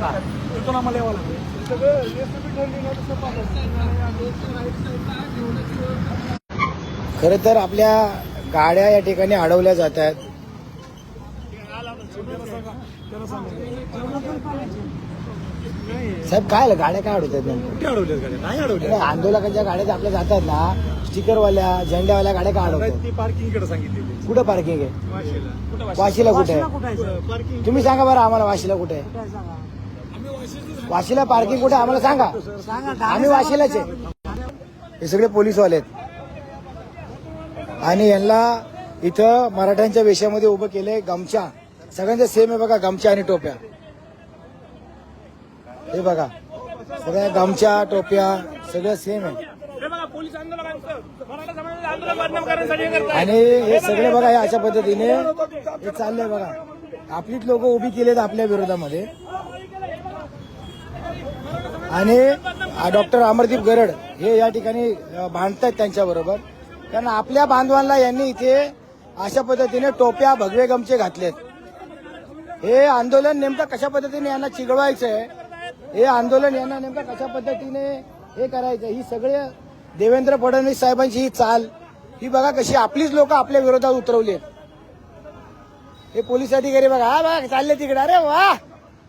सांगा. तिथून आम्हाला यावं लागेल? खरं तर आपल्या गाड्या या ठिकाणी अडवल्या जात आहेत. साहेब काय? गाड्या काय अडवतात नेमकं? गाड्या? नाही अडवल्या नाही, आंदोलकांच्या गाड्या ज्या आपल्या जातात ना स्टिकरवाल्या झेंड्यावाल्या गाड्या काय अडवतात? ती पार्किंगकडे सांगितलेली. कुठं पार्किंग आहे? वाशीला. कुठं? वाशीला कुठे आहे? पार्किंग तुम्ही सांगा बरं आम्हाला वाशीला कुठे आहे. वाशीला पार्किंग कुठे आम्हाला सांगा. आम्ही वाशीलाच आहे. हे सगळे पोलीसवाले आहेत. आणि यांना इथं मराठ्यांच्या वेशामध्ये उभं केलंय गमछा. सगळ्यांचं सेम आहे बघा गमछा आणि टोप्या. हे बघा सगळ्या गमछा टोप्या सगळं सेम आहे. आणि हे सगळे बघा हे अशा पद्धतीने हे चाललंय बघा. आपलीच लोक उभी केलेत आपल्या विरोधामध्ये. आणि डॉक्टर अमरदीप गरड हे या ठिकाणी अ, भांडतायत त्यांच्या बरोबर कारण आपल्या बांधवांना यांनी इथे अशा पद्धतीने टोप्या भगवे गमचे घातलेत. हे आंदोलन नेमकं कशा पद्धतीने यांना चिघळवायचंय हे आंदोलन यांना नेमकं कशा पद्धतीने हे करायचं ही सगळे देवेंद्र फडणवीस साहेबांची ही चाल ही बघा कशी आपलीच लोक आपल्या विरोधात उतरवली आहेत हे पोलीस अधिकारी बघा हा बघा चालले तिकडे अरे वा!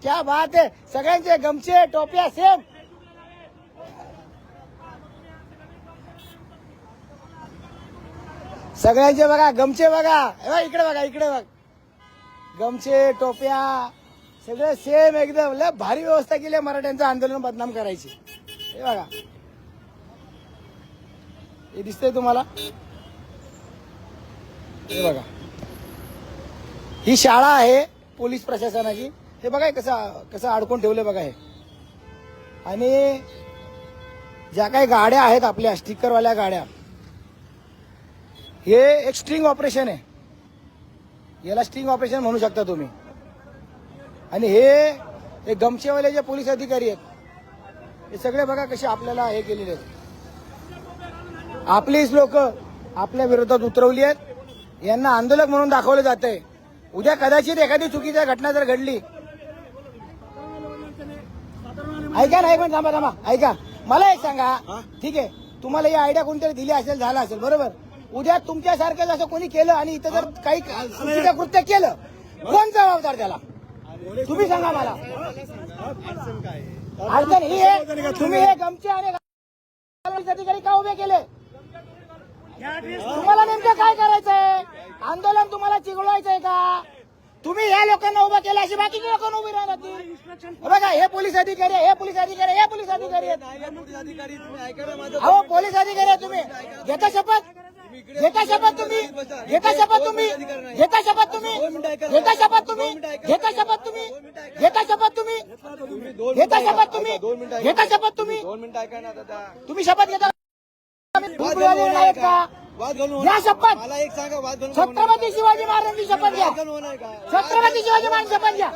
क्या बात आहे सगळ्यांचे गमचे टोप्या सेम सगळ्यांचे बघा गमचे बघा. हे इकडे बघा इकडे बघ. गमचे टोप्या सगळे सेम एकदम. लय भारी व्यवस्था केली आहे मराठ्यांचं आंदोलन बदनाम करायची. हे बघा. हे दिसतंय तुम्हाला? हे बघा. ही शाळा आहे पोलीस प्रशासनाची. हे बघा कसं कसं अडकून ठेवलं बघा हे. आणि ज्या काही गाड्या आहेत आपल्या स्टिकरवाल्या गाड्या हे एक स्ट्रिंग ऑपरेशन आहे. याला स्ट्रिंग ऑपरेशन म्हणू शकता तुम्ही. आणि हे हे गमचेवाले जे पोलीस अधिकारी आहेत हे सगळे बघा कसे आपल्याला हे केलेले आहेत. आपलीच लोक आपल्या विरोधात उतरवली आहेत. यांना आंदोलक म्हणून दाखवलं जात आहे उद्या कदाचित एखादी चुकीची घटना जर घडली ऐका ना एक मिनिट थांबा थांबा. ऐका. मला एक सांगा. ठीक आहे. तुम्हाला ही आयडिया कोणतरी दिली असेल झाला असेल बरोबर? उद्या तुमच्यासारखं असं कोणी केलं आणि इथं जर काही चुकीचं कृत्य केलं कोण जबाबदार त्याला? तुम्ही सांगा मला. अडचण ही आहे. तुम्ही हे गमचे आणि अधिकारी का उभे केले? तुम्हाला नेमकं काय करायचंय? आंदोलन तुम्हाला चिघळवायचंय का? तुम्ही या लोकांना उभं केलं अशी बाकीची लोकांना उभी राहतील बघा हे पोलीस अधिकारी हे पोलीस अधिकारी हे पोलीस अधिकारी आहेत अहो पोलीस अधिकारी आहे तुम्ही. घेता शपथ? घेता शपथ तुम्ही? घेता शपथ तुम्ही? घेता शपथ तुम्ही? घेता शपथ तुम्ही? घेता शपथ तुम्ही? घेता शपथ तुम्ही? घेता शपथ तुम्ही? घेता शपत तुम्ही? तुम्ही शपथ घेता? का? घ्या शपथ! मला एक सांगा वाद घालून छत्रपती शिवाजी महाराजांची शपथ घ्या. छत्रपती शिवाजी महाराज शपथ घ्या.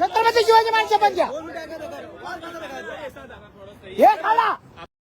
छत्रपती शिवाजी महाराज शपथ घ्या. हे काढा.